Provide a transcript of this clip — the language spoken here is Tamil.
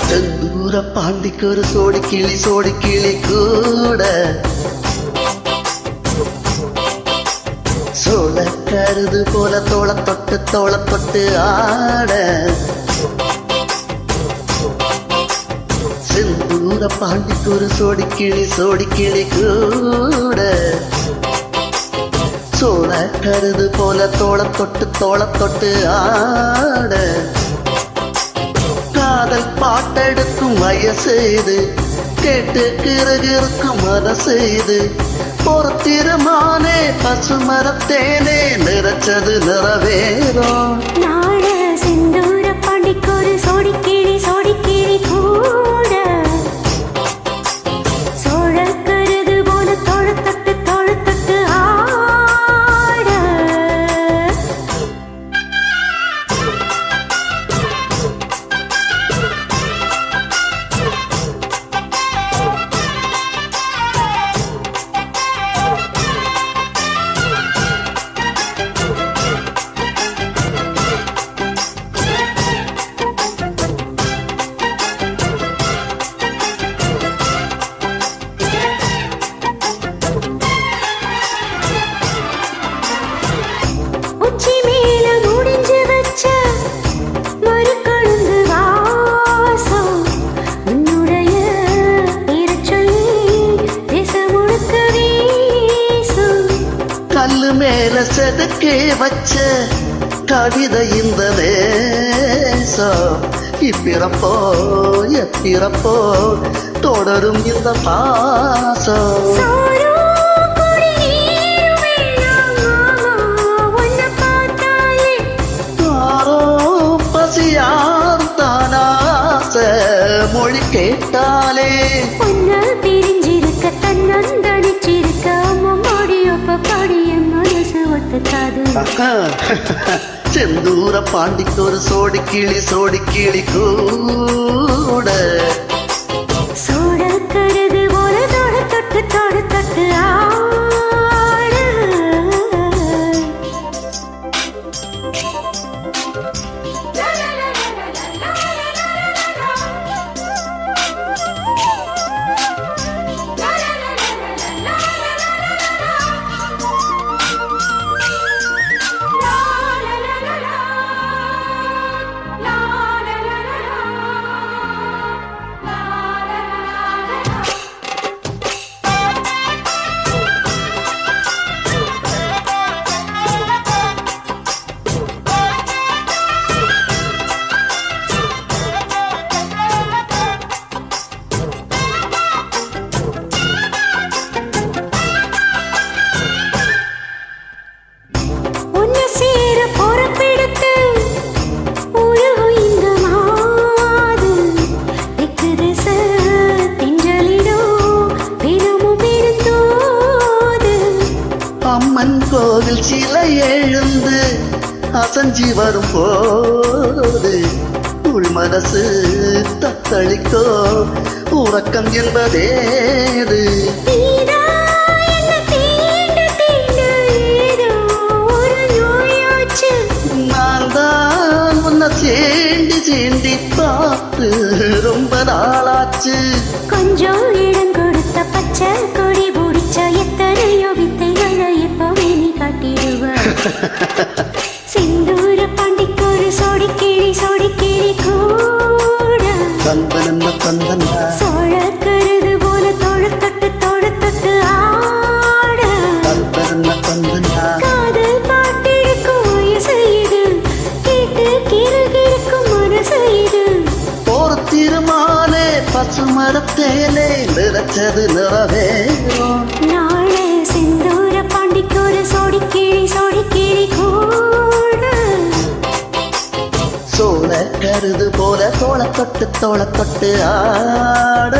செந்தூர பாண்டிக்கு ஒரு சோடி கிளி சோடி கிளி கூட சோழ போல தோள தொட்டு தோள தொட்டு ஆட. செந்தூர பாண்டிக்கு ஒரு சோடி கிளி சோடி கிளி கூட. சோழ கருது போல தோள தொட்டு தோள தொட்டு ஆட. காதல் பாட்டெடுக்கும் வயசு இது கேட்டு கிருகிருக்கும் மனசு இது பொறுத்திரமானே பசுமரத்தேனே நிறைச்சது நிறவேறும். மேல செதுக்கே வச்ச கவிதை இந்த நேசம். இப்பிறப்போ எப்பிறப்போ தொடரும் இந்த பாசம். சோரோ கொடி செந்தூர பாண்டிக்கு ஒரு சோடி கிளி சோடி கிளி கூட. அம்மன் கோவில் சிலை எழுந்து அசஞ்சி வரும் போது உள் மனசு தத்தளிக்கோ. உறக்கம் என்பதேது? சேண்டி சேண்டி பார்த்து ரொம்ப நாளாச்சு. கொஞ்சம் இடம் கொடுத்த பச்சை பசுமரத்தேனே நிறைச்சது நிறவேறும் நாளை செந்தூர பாண்டிக்கொரு சோடி கிளி சோடி கிளி சோழ கருது போல தோள தொட்டு தோள தொட்டு ஆட.